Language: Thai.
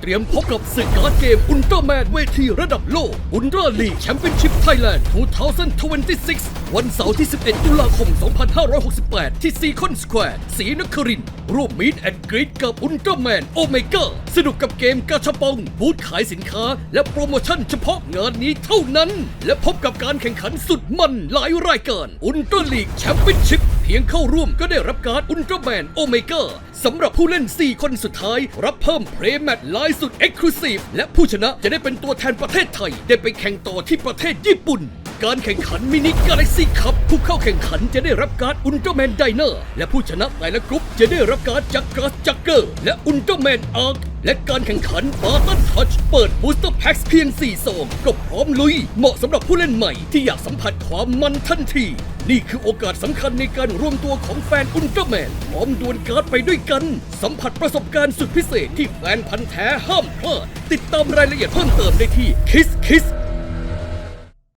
เตรียมพบกับศึกการ์ดเกมอุลตร้าแมนเวทีระดับโลกอุลตร้าลีแชมเปี้ยนชิพไทยแลนด์ 2026 วันเสาร์ที่ 11 ตุลาคม 2568 ที่ซีคอนสแควร์ศรีนครินทร์ร่วมมีดแอนด์กรีดกับอุลตร้าแมนโอเมก้าสนุกกับเกมกาชาปอง บูธขายสินค้า และโปรโมชั่นเฉพาะงานนี้เท่านั้น และพบกับการแข่งขันสุดมันหลายรายการอุลตร้าลีกแชมเปี้ยนชิพเพียงเข้าร่วมก็ได้รับการ์ดอุลตร้าแมนโอเมก้า สำหรับผู้เล่น 4 คนสุดท้าย รับเพิ่มเพลย์แมตช์ลายสุดเอ็กซ์คลูซีฟและผู้ชนะจะได้เป็นตัวแทนประเทศไทย ได้ไปแข่งต่อที่ประเทศญี่ปุ่น การแข่งขันมินิกาแล็กซี่คัพผู้เข้าแข่งขันจะได้รับการ์ดอุลตร้าแมนไดเนอร์และผู้ชนะแต่ละกรุ๊ปจะได้รับการ์ดจักรสจักเกอร์และอุลตร้าแมนอาร์คและการแข่งขันบาร์ตันทัชเปิดบูสเตอร์แพ็กเพียง4ซองก็พร้อมลุย เหมาะสำหรับผู้เล่นใหม่ที่อยากสัมผัสความมันทันที นี่คือโอกาสสำคัญในการรวมตัวของแฟนอุลตร้าแมนพร้อมดวลการ์ดไปด้วยกัน สัมผัสประสบการณ์สุดพิเศษที่แฟนพันธ์แท้ห้ามพลาด ติดตามรายละเอียดเพิ่มเติมได้ที่ Kiss Kiss